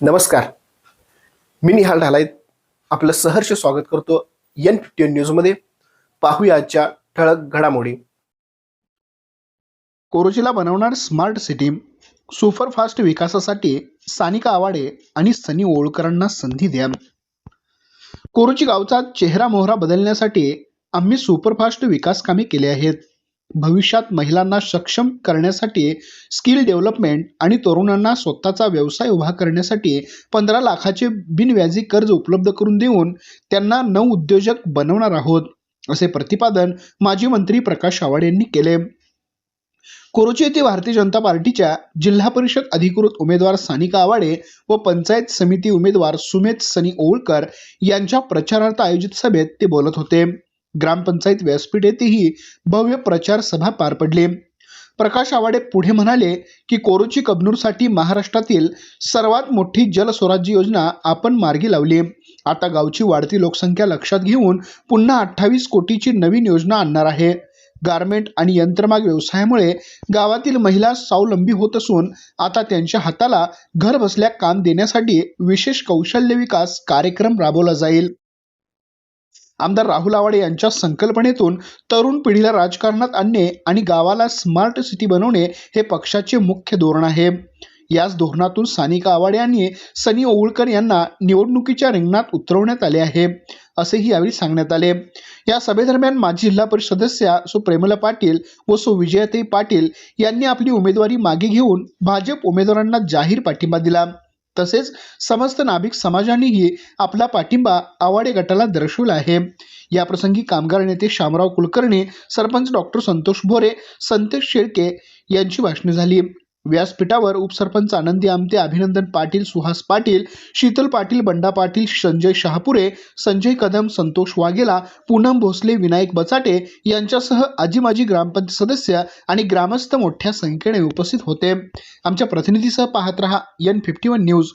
नमस्कार. मी निहाल ढालायत आपलं सहर्ष स्वागत करतो एन फिफ्टी न्यूजमध्ये. पाहूया आजच्या ठळक घडामोडी. कोरोचीला बनवणार स्मार्ट सिटी सुपरफास्ट विकासासाठी सानिका आवाडे आणि सनी ओळकरांना संधी द्या कोरोची गावचा चेहरा मोहरा बदलण्यासाठी आम्ही सुपरफास्ट विकास कामे केले आहेत. भविष्यात महिलांना सक्षम करण्यासाठी स्किल डेव्हलपमेंट आणि तरुणांना स्वतःचा व्यवसाय उभा करण्यासाठी पंधरा लाखाचे बिनव्याजी कर्ज उपलब्ध करून देऊन त्यांना नवउद्योजक बनवणार आहोत असे प्रतिपादन माजी मंत्री प्रकाश आवाड यांनी केले. कोरोची येथे भारतीय जनता पार्टीच्या जिल्हा परिषद अधिकृत उमेदवार सानिका आवाडे व पंचायत समिती उमेदवार सुमेध सनी ओळकर यांच्या प्रचारार्थ आयोजित सभेत ते बोलत होते. ग्रामपंचायत व्यासपीठ येथेही भव्य प्रचार सभा पार पडली. प्रकाश आवाडे पुढे म्हणाले की कोरोची कबनूरसाठी महाराष्ट्रातील सर्वात मोठी जलस्वराज्य योजना आपण मार्गी लावली. आता गावची वाढती लोकसंख्या लक्षात घेऊन पुन्हा अठ्ठावीस कोटीची नवीन योजना आणणार आहे. गारमेंट आणि यंत्रमाग व्यवसायामुळे गावातील महिला स्वावलंबी होत असून आता त्यांच्या हाताला घर बसल्या काम देण्यासाठी विशेष कौशल्य विकास कार्यक्रम राबवला जाईल. आमदार राहुल आवाडे यांच्या संकल्पनेतून तरुण पिढीला राजकारणात आणणे आणि गावाला स्मार्ट सिटी बनवणे हे पक्षाचे मुख्य धोरण आहे. याच धोरणातून सानिका आवाडे आणि सनी ओवळकर यांना निवडणुकीच्या रिंगणात उतरवण्यात आले आहे असेही यावेळी सांगण्यात आले. या सभेदरम्यान माजी जिल्हा परिषद सदस्या सो. प्रेमला पाटील व सो. विजयाताई पाटील यांनी आपली उमेदवारी मागे घेऊन भाजप उमेदवारांना जाहीर पाठिंबा दिला. तसेच समस्त नाभिक समाजानेही आपला पाठिंबा आवाडे गटाला दर्शवला आहे. याप्रसंगी कामगार नेते शामराव कुलकर्णी सरपंच डॉक्टर संतोष भोरे संतोष शेळके यांची भाषणे झाली. व्यासपीठावर उपसरपंच आनंदी आमते अभिनंदन पाटील सुहास पाटील शीतल पाटील बंडा पाटील संजय शहापुरे संजय कदम संतोष वाघेला पूनम भोसले विनायक बचाटे यांच्यासह आजी माजी ग्रामपंचायत सदस्य आणि ग्रामस्थ मोठ्या संख्येने उपस्थित होते. आमच्या प्रतिनिधीसह पाहत रहा एन फिफ्टी वन न्यूज